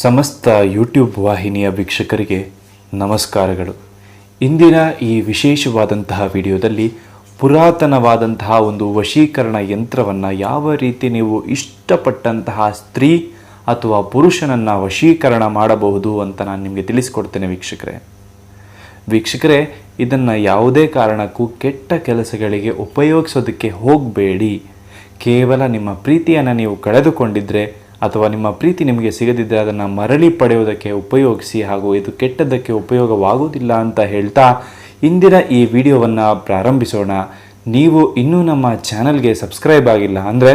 ಸಮಸ್ತ ಯೂಟ್ಯೂಬ್ ವಾಹಿನಿಯ ವೀಕ್ಷಕರಿಗೆ ನಮಸ್ಕಾರಗಳು. ಇಂದಿನ ಈ ವಿಶೇಷವಾದಂತಹ ವಿಡಿಯೋದಲ್ಲಿ ಪುರಾತನವಾದಂತಹ ಒಂದು ವಶೀಕರಣ ಯಂತ್ರವನ್ನು ಯಾವ ರೀತಿ ನೀವು ಇಷ್ಟಪಟ್ಟಂತಹ ಸ್ತ್ರೀ ಅಥವಾ ಪುರುಷನನ್ನು ವಶೀಕರಣ ಮಾಡಬಹುದು ಅಂತ ನಾನು ನಿಮಗೆ ತಿಳಿಸ್ಕೊಡ್ತೇನೆ ವೀಕ್ಷಕರೇ. ವೀಕ್ಷಕರೇ, ಇದನ್ನು ಯಾವುದೇ ಕಾರಣಕ್ಕೂ ಕೆಟ್ಟ ಕೆಲಸಗಳಿಗೆ ಉಪಯೋಗಿಸೋದಕ್ಕೆ ಹೋಗಬೇಡಿ. ಕೇವಲ ನಿಮ್ಮ ಪ್ರೀತಿಯನ್ನು ನೀವು ಕಳೆದುಕೊಂಡಿದ್ದರೆ ಅಥವಾ ನಿಮ್ಮ ಪ್ರೀತಿ ನಿಮಗೆ ಸಿಗದಿದ್ದರೆ ಅದನ್ನು ಮರಳಿ ಪಡೆಯುವುದಕ್ಕೆ ಉಪಯೋಗಿಸಿ ಹಾಗೂ ಇದು ಕೆಟ್ಟದ್ದಕ್ಕೆ ಉಪಯೋಗವಾಗುವುದಿಲ್ಲ ಅಂತ ಹೇಳ್ತಾ ಇಂದಿನ ಈ ವಿಡಿಯೋವನ್ನು ಪ್ರಾರಂಭಿಸೋಣ. ನೀವು ಇನ್ನೂ ನಮ್ಮ ಚಾನಲ್ಗೆ ಸಬ್ಸ್ಕ್ರೈಬ್ ಆಗಿಲ್ಲ ಅಂದರೆ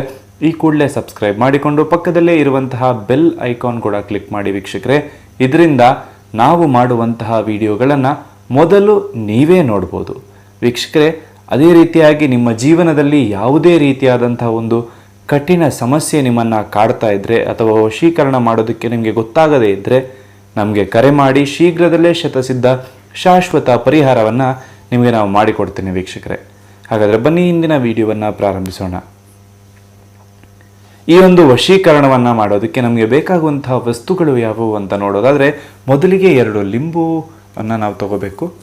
ಈ ಕೂಡಲೇ ಸಬ್ಸ್ಕ್ರೈಬ್ ಮಾಡಿಕೊಂಡು ಪಕ್ಕದಲ್ಲೇ ಇರುವಂತಹ ಬೆಲ್ ಐಕಾನ್ ಕೂಡ ಕ್ಲಿಕ್ ಮಾಡಿ ವೀಕ್ಷಕರೇ. ಇದರಿಂದ ನಾವು ಮಾಡುವಂತಹ ವಿಡಿಯೋಗಳನ್ನು ಮೊದಲು ನೀವೇ ನೋಡ್ಬೋದು. ವೀಕ್ಷಕರೇ, ಅದೇ ರೀತಿಯಾಗಿ ನಿಮ್ಮ ಜೀವನದಲ್ಲಿ ಯಾವುದೇ ರೀತಿಯಾದಂತಹ ಒಂದು ಕಠಿಣ ಸಮಸ್ಯೆ ನಿಮ್ಮನ್ನು ಕಾಡ್ತಾ ಇದ್ದರೆ ಅಥವಾ ವಶೀಕರಣ ಮಾಡೋದಕ್ಕೆ ನಿಮಗೆ ಗೊತ್ತಾಗದೇ ಇದ್ದರೆ ನಮಗೆ ಕರೆ ಮಾಡಿ ಶೀಘ್ರದಲ್ಲೇ ಶತಸಿದ್ಧ ಶಾಶ್ವತ ಪರಿಹಾರವನ್ನು ನಿಮಗೆ ನಾವು ಮಾಡಿಕೊಡ್ತೇನೆ ವೀಕ್ಷಕರೇ. ಹಾಗಾದರೆ ಬನ್ನಿ ಇಂದಿನ ವಿಡಿಯೋವನ್ನು ಪ್ರಾರಂಭಿಸೋಣ. ಈ ಒಂದು ವಶೀಕರಣವನ್ನು ಮಾಡೋದಕ್ಕೆ ನಮಗೆ ಬೇಕಾಗುವಂತಹ ವಸ್ತುಗಳು ಯಾವುವು ಅಂತ ನೋಡೋದಾದರೆ ಮೊದಲಿಗೆ ಎರಡು ಲಿಂಬುವನ್ನು ನಾವು ತಗೋಬೇಕು.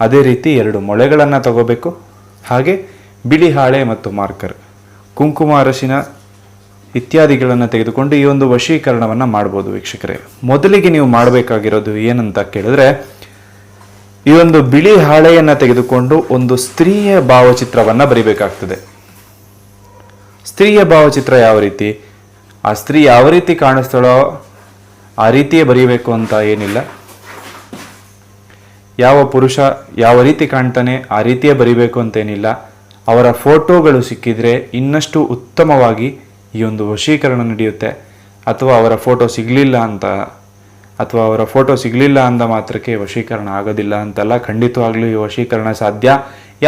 ಅದೇ ರೀತಿ ಎರಡು ಮೊಳೆಗಳನ್ನು ತಗೋಬೇಕು. ಹಾಗೆ ಬಿಳಿ ಹಾಳೆ ಮತ್ತು ಮಾರ್ಕರ್. ಕುಂಕುಮ ಅರಸಿನ ಇತ್ಯಾದಿಗಳನ್ನು ತೆಗೆದುಕೊಂಡು ಈ ಒಂದು ವಶೀಕರಣವನ್ನು ಮಾಡ್ಬೋದು ವೀಕ್ಷಕರೇ. ಮೊದಲಿಗೆ ನೀವು ಮಾಡಬೇಕಾಗಿರೋದು ಏನಂತ ಕೇಳಿದ್ರೆ, ಈ ಒಂದು ಬಿಳಿ ಹಾಳೆಯನ್ನು ತೆಗೆದುಕೊಂಡು ಒಂದು ಸ್ತ್ರೀಯ ಭಾವಚಿತ್ರವನ್ನು ಬರಿಬೇಕಾಗ್ತದೆ. ಸ್ತ್ರೀಯ ಭಾವಚಿತ್ರ ಯಾವ ರೀತಿ? ಆ ಸ್ತ್ರೀ ಯಾವ ರೀತಿ ಕಾಣಿಸ್ತಾಳೋ ಆ ರೀತಿಯೇ ಬರೀಬೇಕು ಅಂತ ಏನಿಲ್ಲ. ಯಾವ ಪುರುಷ ಯಾವ ರೀತಿ ಕಾಣ್ತಾನೆ ಆ ರೀತಿಯೇ ಬರಿಬೇಕು ಅಂತೇನಿಲ್ಲ ಅವರ ಫೋಟೋಗಳು ಸಿಕ್ಕಿದರೆ ಇನ್ನಷ್ಟು ಉತ್ತಮವಾಗಿ ಈ ಒಂದು ವಶೀಕರಣ ನಡೆಯುತ್ತೆ. ಅಥವಾ ಅವರ ಫೋಟೋ ಸಿಗಲಿಲ್ಲ ಅಂತ, ಅಥವಾ ಅವರ ಫೋಟೋ ಸಿಗಲಿಲ್ಲ ಅಂದ ಮಾತ್ರಕ್ಕೆ ವಶೀಕರಣ ಆಗೋದಿಲ್ಲ ಅಂತಲ್ಲ. ಖಂಡಿತವಾಗ್ಲೂ ಈ ವಶೀಕರಣ ಸಾಧ್ಯ.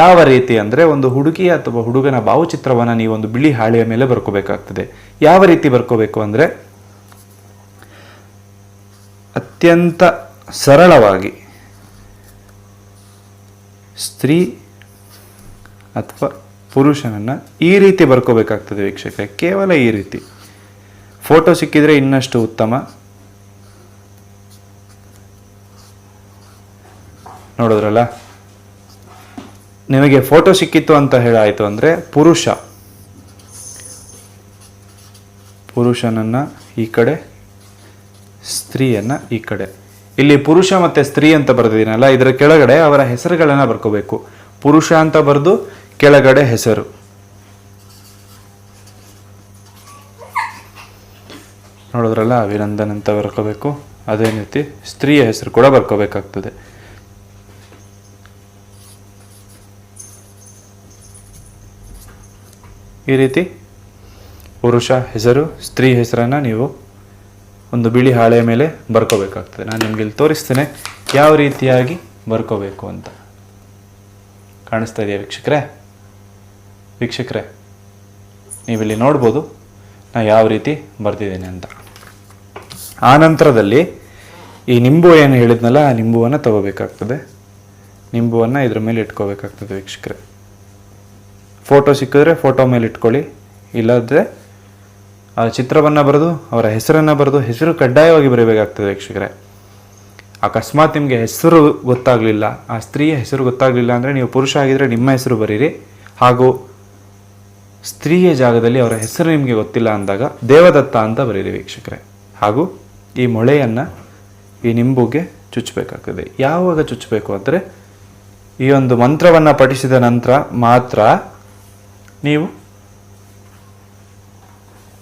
ಯಾವ ರೀತಿ ಅಂದರೆ ಒಂದು ಹುಡುಗಿ ಅಥವಾ ಹುಡುಗನ ಭಾವಚಿತ್ರವನ್ನು ಒಂದು ಬಿಳಿ ಹಾಳೆಯ ಮೇಲೆ ಬರ್ಕೋಬೇಕಾಗ್ತದೆ. ಯಾವ ರೀತಿ ಬರ್ಕೋಬೇಕು ಅಂದರೆ ಅತ್ಯಂತ ಸರಳವಾಗಿ ಸ್ತ್ರೀ ಅಥವಾ ಪುರುಷನನ್ನು ಈ ರೀತಿ ಬರ್ಕೋಬೇಕಾಗ್ತದೆ ವೀಕ್ಷಕ ಕೇವಲ ಈ ರೀತಿ. ಫೋಟೋ ಸಿಕ್ಕಿದರೆ ಇನ್ನಷ್ಟು ಉತ್ತಮ. ನೋಡಿದ್ರಲ್ಲ? ನಿಮಗೆ ಫೋಟೋ ಸಿಕ್ಕಿತ್ತು ಅಂತ ಹೇಳಾಯಿತು ಅಂದರೆ ಪುರುಷ. ಪುರುಷನನ್ನು ಈ ಕಡೆ, ಸ್ತ್ರೀಯನ್ನು ಈ ಕಡೆ. ಇಲ್ಲಿ ಪುರುಷ ಮತ್ತು ಸ್ತ್ರೀ ಅಂತ ಬರೆದಿದ್ದೀನಲ್ಲ, ಇದರ ಕೆಳಗಡೆ ಅವರ ಹೆಸರುಗಳನ್ನು ಬರ್ಕೋಬೇಕು. ಪುರುಷ ಅಂತ ಬರೆದು ಕೆಳಗಡೆ ಹೆಸರು. ನೋಡಿದ್ರಲ್ಲ, ಅಭಿನಂದನ್ ಅಂತ ಬರ್ಕೋಬೇಕು. ಅದೇ ರೀತಿ ಸ್ತ್ರೀಯ ಹೆಸರು ಕೂಡ ಬರ್ಕೋಬೇಕಾಗ್ತದೆ. ಈ ರೀತಿ ಪುರುಷ ಹೆಸರು, ಸ್ತ್ರೀ ಹೆಸರನ್ನು ನೀವು ಒಂದು ಬಿಳಿ ಹಾಳೆಯ ಮೇಲೆ ಬರ್ಕೋಬೇಕಾಗ್ತದೆ. ನಾನು ನಿಮ್ಗೆ ಇಲ್ಲಿ ತೋರಿಸ್ತೇನೆ, ಯಾವ ರೀತಿಯಾಗಿ ಬರ್ಕೋಬೇಕು ಅಂತ. ಕಾಣಿಸ್ತಾ ಇದೆಯಾ ವೀಕ್ಷಕರೇ? ವೀಕ್ಷಕರೇ, ನೀವಿಲ್ಲಿ ನೋಡ್ಬೋದು ನಾ ಯಾವ ರೀತಿ ಬರ್ತಿದ್ದೀನಿ ಅಂತ. ಆ ನಂತರದಲ್ಲಿ ಈ ನಿಂಬು ಏನು ಹೇಳಿದ್ನಲ್ಲ, ಆ ನಿಂಬುವನ್ನು ತಗೋಬೇಕಾಗ್ತದೆ. ನಿಂಬುವನ್ನು ಇದ್ರ ಮೇಲೆ ಇಟ್ಕೋಬೇಕಾಗ್ತದೆ ವೀಕ್ಷಕರೇ. ಫೋಟೋ ಸಿಕ್ಕಿದ್ರೆ ಫೋಟೋ ಮೇಲೆ ಇಟ್ಕೊಳ್ಳಿ. ಇಲ್ಲದ್ರೆ ಆ ಚಿತ್ರವನ್ನು ಬರೆದು, ಅವರ ಹೆಸರನ್ನು ಬರೆದು, ಹೆಸರು ಕಡ್ಡಾಯವಾಗಿ ಬರೀಬೇಕಾಗ್ತದೆ ವೀಕ್ಷಕರೇ. ಅಕಸ್ಮಾತ್ ನಿಮಗೆ ಹೆಸರು ಗೊತ್ತಾಗಲಿಲ್ಲ, ಆ ಸ್ತ್ರೀಯ ಹೆಸರು ಗೊತ್ತಾಗಲಿಲ್ಲ ಅಂದರೆ ನೀವು ಪುರುಷ ಆಗಿದ್ದರೆ ನಿಮ್ಮ ಹೆಸರು ಬರೀರಿ. ಹಾಗೂ ಸ್ತ್ರೀಯ ಜಾಗದಲ್ಲಿ ಅವರ ಹೆಸರು ನಿಮಗೆ ಗೊತ್ತಿಲ್ಲ ಅಂದಾಗ ದೇವದತ್ತ ಅಂತ ಬರೀರಿ ವೀಕ್ಷಕರೇ. ಹಾಗೂ ಈ ಮೊಳೆಯನ್ನು ಈ ನಿಂಬುಗೆ ಚುಚ್ಚಬೇಕಾಗ್ತದೆ. ಯಾವಾಗ ಚುಚ್ಚಬೇಕು ಅಂದರೆ ಈ ಒಂದು ಮಂತ್ರವನ್ನು ಪಠಿಸಿದ ನಂತರ ಮಾತ್ರ ನೀವು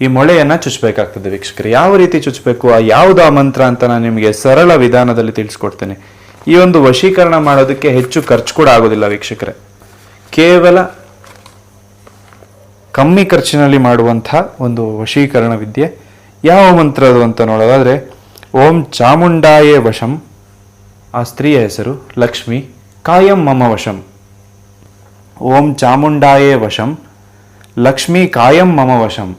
ಈ ಮೊಳೆಯನ್ನು ಚುಚ್ಚಬೇಕಾಗ್ತದೆ ವೀಕ್ಷಕರು. ಯಾವ ರೀತಿ ಚುಚ್ಚಬೇಕು, ಆ ಯಾವುದು ಆ ಮಂತ್ರ ಅಂತ ನಾನು ನಿಮಗೆ ಸರಳ ವಿಧಾನದಲ್ಲಿ ತಿಳಿಸ್ಕೊಡ್ತೇನೆ. ಈ ಒಂದು ವಶೀಕರಣ ಮಾಡೋದಕ್ಕೆ ಹೆಚ್ಚು ಖರ್ಚು ಕೂಡ ಆಗೋದಿಲ್ಲ ವೀಕ್ಷಕರೇ. ಕೇವಲ ಕಮ್ಮಿ ಖರ್ಚಿನಲ್ಲಿ ಮಾಡುವಂತಹ ಒಂದು ವಶೀಕರಣ ವಿದ್ಯೆ. ಯಾವ ಮಂತ್ರ ಅದು ಅಂತ ನೋಡೋದಾದರೆ, ಓಂ ಚಾಮುಂಡಾಯೇ ವಶಂ, ಆ ಸ್ತ್ರೀಯ ಹೆಸರು ಲಕ್ಷ್ಮಿ, ಕಾಯಂ ಮಮ ವಶಂ. ಓಂ ಚಾಮುಂಡಾಯೇ ವಶಂ, ಲಕ್ಷ್ಮಿ ಕಾಯಂ ಮಮ ವಶಂ.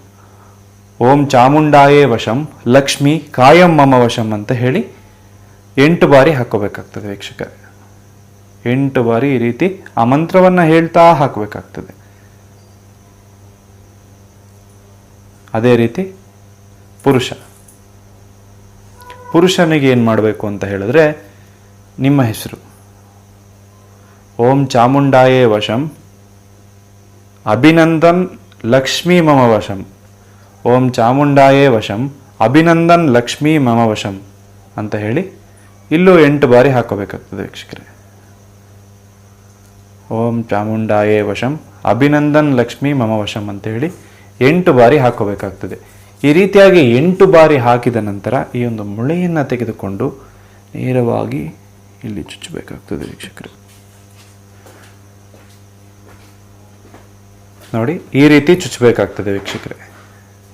ಓಂ ಚಾಮುಂಡಾಯೇ ವಶಂ, ಲಕ್ಷ್ಮಿ ಕಾಯಂ ಮಮ ವಶಂ ಅಂತ ಹೇಳಿ ಎಂಟು ಬಾರಿ ಹಾಕೋಬೇಕಾಗ್ತದೆ ವೀಕ್ಷಕರೇ. ಎಂಟು ಬಾರಿ ಈ ರೀತಿ ಆ ಮಂತ್ರವನ್ನು ಹೇಳ್ತಾ ಹಾಕಬೇಕಾಗ್ತದೆ. ಅದೇ ರೀತಿ ಪುರುಷ. ಪುರುಷನಿಗೆ ಏನು ಮಾಡಬೇಕು ಅಂತ ಹೇಳಿದ್ರೆ ನಿಮ್ಮ ಹೆಸರು. ಓಂ ಚಾಮುಂಡಾಯೇ ವಶಂ. ಅಭಿನಂದನ್ ಲಕ್ಷ್ಮೀ ಮಮ ವಶಂ. ಓಂ ಚಾಮುಂಡಾಯೇ ವಶಂ. ಅಭಿನಂದನ್ ಲಕ್ಷ್ಮೀ ಮಮ ವಶಂ ಅಂತ ಹೇಳಿ ಇಲ್ಲೂ ಎಂಟು ಬಾರಿ ಹಾಕೋಬೇಕಾಗ್ತದೆ ವೀಕ್ಷಕರೇ. ಓಂ ಚಾಮುಂಡಾಯೇ ವಶಂ. ಅಭಿನಂದನ್ ಲಕ್ಷ್ಮೀ ಮಮ ವಶಂ ಅಂತ ಹೇಳಿ ಎಂಟು ಬಾರಿ ಹಾಕೋಬೇಕಾಗ್ತದೆ. ಈ ರೀತಿಯಾಗಿ ಎಂಟು ಬಾರಿ ಹಾಕಿದ ನಂತರ ಈ ಒಂದು ಮುಳೆಯನ್ನು ತೆಗೆದುಕೊಂಡು ನೇರವಾಗಿ ಇಲ್ಲಿ ಚುಚ್ಚಬೇಕಾಗ್ತದೆ ವೀಕ್ಷಕರು. ನೋಡಿ, ಈ ರೀತಿ ಚುಚ್ಚಬೇಕಾಗ್ತದೆ ವೀಕ್ಷಕರೇ.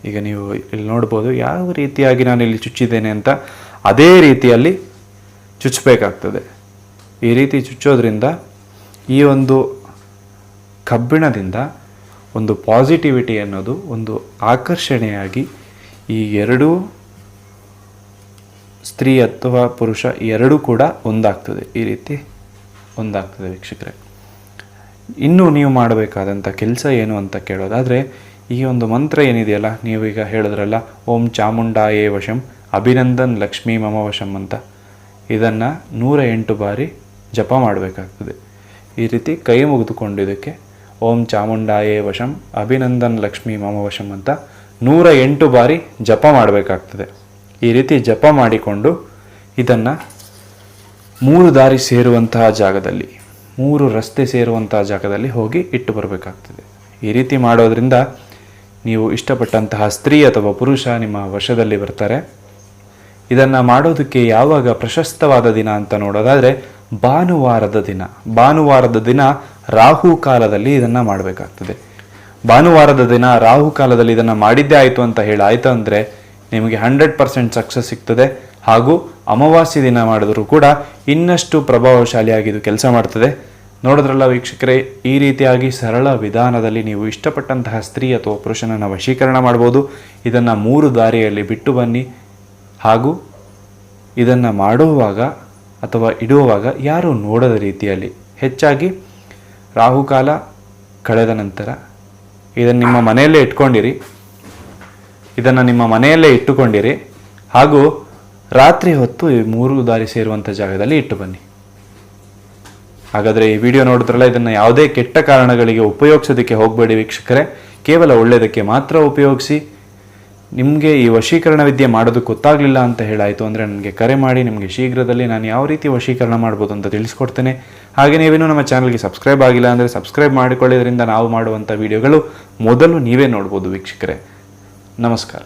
ಈಗ ನೀವು ಇಲ್ಲಿ ನೋಡ್ಬೋದು ಯಾವ ರೀತಿಯಾಗಿ ನಾನು ಇಲ್ಲಿ ಚುಚ್ಚಿದ್ದೇನೆ ಅಂತ ಅದೇ ರೀತಿಯಲ್ಲಿ ಚುಚ್ಚಬೇಕಾಗ್ತದೆ. ಈ ರೀತಿ ಚುಚ್ಚೋದ್ರಿಂದ ಈ ಒಂದು ಕಬ್ಬಿಣದಿಂದ ಒಂದು ಪಾಸಿಟಿವಿಟಿ ಅನ್ನೋದು ಒಂದು ಆಕರ್ಷಣೆಯಾಗಿ ಈ ಎರಡೂ ಸ್ತ್ರೀ ಅಥವಾ ಪುರುಷ ಎರಡೂ ಕೂಡ ಒಂದಾಗ್ತದೆ. ಈ ರೀತಿ ಒಂದಾಗ್ತದೆ ವೀಕ್ಷಕರೇ. ಇನ್ನು ನೀವು ಮಾಡಬೇಕಾದಂಥ ಕೆಲಸ ಏನು ಅಂತ ಕೇಳೋದಾದರೆ, ಈ ಒಂದು ಮಂತ್ರ ಏನಿದೆಯಲ್ಲ, ನೀವೀಗ ಹೇಳಿದ್ರಲ್ಲ, ಓಂ ಚಾಮುಂಡಾಯೇ ವಶಂ, ಅಭಿನಂದನ್ ಲಕ್ಷ್ಮೀ ಮಮ ವಶಂ ಅಂತ. ಇದನ್ನು ನೂರ ಎಂಟು ಬಾರಿ ಜಪ ಮಾಡಬೇಕಾಗ್ತದೆ. ಈ ರೀತಿ ಕೈ ಮುಗಿದುಕೊಂಡು ಇದಕ್ಕೆ ಓಂ ಚಾಮುಂಡಾಯೇ ವಶಂ, ಅಭಿನಂದನ್ ಲಕ್ಷ್ಮೀ ಮಮ ವಶಂ ಅಂತ ನೂರ ಎಂಟು ಬಾರಿ ಜಪ ಮಾಡಬೇಕಾಗ್ತದೆ. ಈ ರೀತಿ ಜಪ ಮಾಡಿಕೊಂಡು ಇದನ್ನು ಮೂರು ದಾರಿ ಸೇರುವಂತಹ ಜಾಗದಲ್ಲಿ, ಮೂರು ರಸ್ತೆ ಸೇರುವಂತಹ ಜಾಗದಲ್ಲಿ ಹೋಗಿ ಇಟ್ಟು ಬರಬೇಕಾಗ್ತದೆ. ಈ ರೀತಿ ಮಾಡೋದರಿಂದ ನೀವು ಇಷ್ಟಪಟ್ಟಂತಹ ಸ್ತ್ರೀ ಅಥವಾ ಪುರುಷ ನಿಮ್ಮ ವಶದಲ್ಲಿ ಬರ್ತಾರೆ. ಇದನ್ನು ಮಾಡೋದಕ್ಕೆ ಯಾವಾಗ ಪ್ರಶಸ್ತವಾದ ದಿನ ಅಂತ ನೋಡೋದಾದರೆ ಭಾನುವಾರದ ದಿನ. ಭಾನುವಾರದ ದಿನ ರಾಹು ಕಾಲದಲ್ಲಿ ಇದನ್ನು ಮಾಡಬೇಕಾಗ್ತದೆ. ಭಾನುವಾರದ ದಿನ ರಾಹು ಕಾಲದಲ್ಲಿ ಇದನ್ನು ಮಾಡಿದ್ದೇ ಆಯಿತು ಅಂತ ಹೇಳಿ ಆಯಿತು ಅಂದರೆ ನಿಮಗೆ ಹಂಡ್ರೆಡ್ ಪರ್ಸೆಂಟ್ ಸಕ್ಸಸ್ ಸಿಗ್ತದೆ. ಹಾಗೂ ಅಮಾವಾಸ್ಯೆ ದಿನ ಮಾಡಿದರೂ ಕೂಡ ಇನ್ನಷ್ಟು ಪ್ರಭಾವಶಾಲಿಯಾಗಿ ಇದು ಕೆಲಸ ಮಾಡ್ತದೆ. ನೋಡಿದ್ರಲ್ಲ ವೀಕ್ಷಕರೇ, ಈ ರೀತಿಯಾಗಿ ಸರಳ ವಿಧಾನದಲ್ಲಿ ನೀವು ಇಷ್ಟಪಟ್ಟಂತಹ ಸ್ತ್ರೀ ಅಥವಾ ಪುರುಷನನ್ನು ವಶೀಕರಣ ಮಾಡ್ಬೋದು. ಇದನ್ನು ಮೂರು ದಾರಿಯಲ್ಲಿ ಬಿಟ್ಟು ಬನ್ನಿ. ಹಾಗೂ ಇದನ್ನು ಮಾಡುವಾಗ ಅಥವಾ ಇಡುವಾಗ ಯಾರು ನೋಡದ ರೀತಿಯಲ್ಲಿ ಹೆಚ್ಚಾಗಿ ರಾಹುಕಾಲ ಕಳೆದ ನಂತರ ಇದನ್ನು ನಿಮ್ಮ ಮನೆಯಲ್ಲೇ ಇಟ್ಕೊಂಡಿರಿ. ಇದನ್ನು ನಿಮ್ಮ ಮನೆಯಲ್ಲೇ ಇಟ್ಟುಕೊಂಡಿರಿ. ಹಾಗೂ ರಾತ್ರಿ ಹೊತ್ತು ಈ ಮೂರು ದಾರಿ ಸೇರುವಂಥ ಜಾಗದಲ್ಲಿ ಇಟ್ಟು ಬನ್ನಿ. ಹಾಗಾದರೆ ಈ ವಿಡಿಯೋ ನೋಡಿದ್ರಲ್ಲ, ಇದನ್ನು ಯಾವುದೇ ಕೆಟ್ಟ ಕಾರಣಗಳಿಗೆ ಉಪಯೋಗಿಸೋದಕ್ಕೆ ಹೋಗಬೇಡಿ ವೀಕ್ಷಕರೇ. ಕೇವಲ ಒಳ್ಳೆಯದಕ್ಕೆ ಮಾತ್ರ ಉಪಯೋಗಿಸಿ. ನಿಮಗೆ ಈ ವಶೀಕರಣ ವಿದ್ಯೆ ಮಾಡೋದಕ್ಕೆ ಗೊತ್ತಾಗಲಿಲ್ಲ ಅಂತ ಹೇಳಾಯಿತು ಅಂದರೆ ನನಗೆ ಕರೆ ಮಾಡಿ, ನಿಮಗೆ ಶೀಘ್ರದಲ್ಲಿ ನಾನು ಯಾವ ರೀತಿ ವಶೀಕರಣ ಮಾಡ್ಬೋದು ಅಂತ ತಿಳಿಸ್ಕೊಡ್ತೇನೆ. ಹಾಗೆ ನೀವೇನು ನಮ್ಮ ಚಾನಲ್ಗೆ ಸಬ್ಸ್ಕ್ರೈಬ್ ಆಗಿಲ್ಲ ಅಂದರೆ ಸಬ್ಸ್ಕ್ರೈಬ್ ಮಾಡಿಕೊಳ್ಳೋದ್ರಿಂದ ನಾವು ಮಾಡುವಂಥ ವಿಡಿಯೋಗಳು ಮೊದಲು ನೀವೇ ನೋಡ್ಬೋದು ವೀಕ್ಷಕರೇ. ನಮಸ್ಕಾರ.